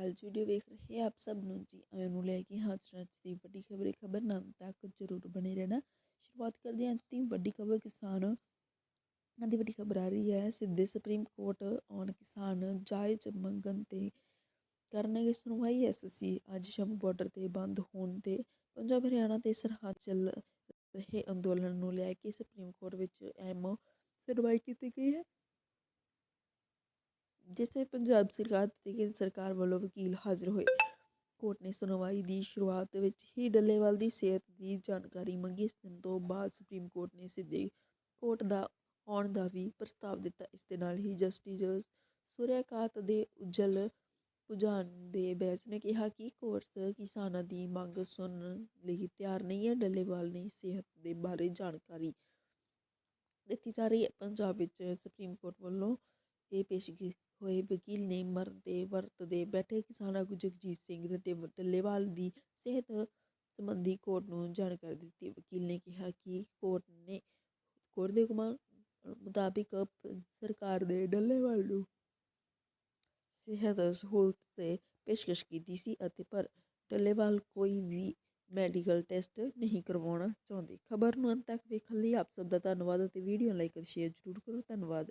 ਅਕਾਲ video ਵੇਖ ਰਹੇ ਆਪ ਸਭ ਨੂੰ ਜੀ ਆਇਆਂ ਨੂੰ ਲੈ ਕੇ ਹਾਜ਼ਰ ਅੱਜ ਦੀ ਵੱਡੀ ਖਬਰ ਖਬਰ ਨਾਮ ਤੱਕ ਜ਼ਰੂਰ ਬਣੇ ਰਹਿਣਾ। ਸ਼ੁਰੂਆਤ ਕਰਦੇ ਹਾਂ ਅੱਜ ਦੀ ਵੱਡੀ ਖਬਰ, ਕਿਸਾਨ ਦੀ ਵੱਡੀ ਖਬਰ ਆ ਰਹੀ ਹੈ, ਸਿੱਧੇ ਸੁਪਰੀਮ ਕੋਰਟ ਆਉਣ ਕਿਸਾਨ ਜਾਇਜ਼ ਮੰਗਣ ਤੇ ਕਰਨਗੇ ਸੁਣਵਾਈ। ਐਸਸੀ ਅੱਜ ਸ਼ੰਭੂ ਬਾਰਡਰ ਤੇ ਬੰਦ ਹੋਣ ਤੇ ਪੰਜਾਬ, ਹਰਿਆਣਾ ਤੇ ਸਰਹੱਦ ਚੱਲ ਰਹੇ ਅੰਦੋਲਨ ਨੂੰ ਲੈ ਕੇ ਸੁਪਰੀਮ ਕੋਰਟ ਵਿੱਚ ਅਹਿਮ ਸੁਣਵਾਈ ਕੀਤੀ ਗਈ ਹੈ। ਜਿਸ ਵਿੱਚ ਪੰਜਾਬ ਸਰਕਾਰ ਤੇ ਕੇਂਦਰ ਸਰਕਾਰ ਵੱਲੋਂ ਵਕੀਲ ਹਾਜ਼ਰ ਹੋਏ। ਕੋਰਟ ਨੇ ਸੁਣਵਾਈ ਦੀ ਸ਼ੁਰੂਆਤ ਵਿੱਚ ਹੀ ਡੱਲੇਵਾਲ ਦੀ ਸਿਹਤ ਦੀ ਜਾਣਕਾਰੀ ਮੰਗੀ। ਇਸ ਦਿਨ ਤੋਂ ਬਾਅਦ ਸੁਪਰੀਮ ਕੋਰਟ ਨੇ ਸਿੱਧੇ ਕੋਰਟ ਦਾ ਆਉਣ ਦਾ ਵੀ ਪ੍ਰਸਤਾਵ ਦਿੱਤਾ। ਇਸ ਦੇ ਨਾਲ ਹੀ ਜਸਟਿਸ ਸੂਰਿਆਕਾਂਤ ਦੇ ਉਜਲ ਪੁਜਾਨ ਦੇ ਬੈਂਚ ਨੇ ਕਿਹਾ ਕਿ ਕੋਰਸ ਕਿਸਾਨਾਂ ਦੀ ਮੰਗ ਸੁਣਨ ਲਈ ਤਿਆਰ ਨਹੀਂ ਹੈ। ਡੱਲੇਵਾਲ ਨੇ ਸਿਹਤ ਦੇ ਬਾਰੇ ਜਾਣਕਾਰੀ ਦਿੱਤੀ ਜਾ ਰਹੀ ਹੈ। ਪੰਜਾਬ ਵਿੱਚ ਸੁਪਰੀਮ ਕੋਰਟ ਵੱਲੋਂ ਇਹ ਪੇਸ਼ਗੀ ਹੋਏ, ਵਕੀਲ ਨੇ ਮਰਦੇ ਵਰਤਦੇ ਬੈਠੇ ਕਿਸਾਨ ਆਗੂ ਜਗਜੀਤ ਸਿੰਘ ਅਤੇ ਡੱਲੇਵਾਲ ਦੀ ਸਿਹਤ ਸੰਬੰਧੀ ਕੋਰਟ ਨੂੰ ਜਾਣਕਾਰੀ ਦਿੱਤੀ। ਵਕੀਲ ਨੇ ਕਿਹਾ ਕਿ ਕੋਰਟ ਨੇ ਕੋਰਟ ਦੇ ਹੁਕਮਾਂ ਮੁਤਾਬਿਕ ਸਰਕਾਰ ਦੇ ਡੱਲੇਵਾਲ ਨੂੰ ਸਿਹਤ ਸਹੂਲਤ ਤੇ ਪੇਸ਼ਕਸ਼ ਕੀਤੀ ਸੀ ਅਤੇ ਪਰ ਡੱਲੇਵਾਲ ਕੋਈ ਵੀ ਮੈਡੀਕਲ ਟੈਸਟ ਨਹੀਂ ਕਰਵਾਉਣਾ ਚਾਹੁੰਦੇ। ਖਬਰ ਨੂੰ ਅੰਤ ਤੱਕ ਵੇਖਣ ਲਈ ਆਪ ਸਭ ਦਾ ਧੰਨਵਾਦ ਅਤੇ ਵੀਡੀਓ ਲਾਈਕ ਅਤੇ ਸ਼ੇਅਰ ਜ਼ਰੂਰ ਕਰੋ। ਧੰਨਵਾਦ।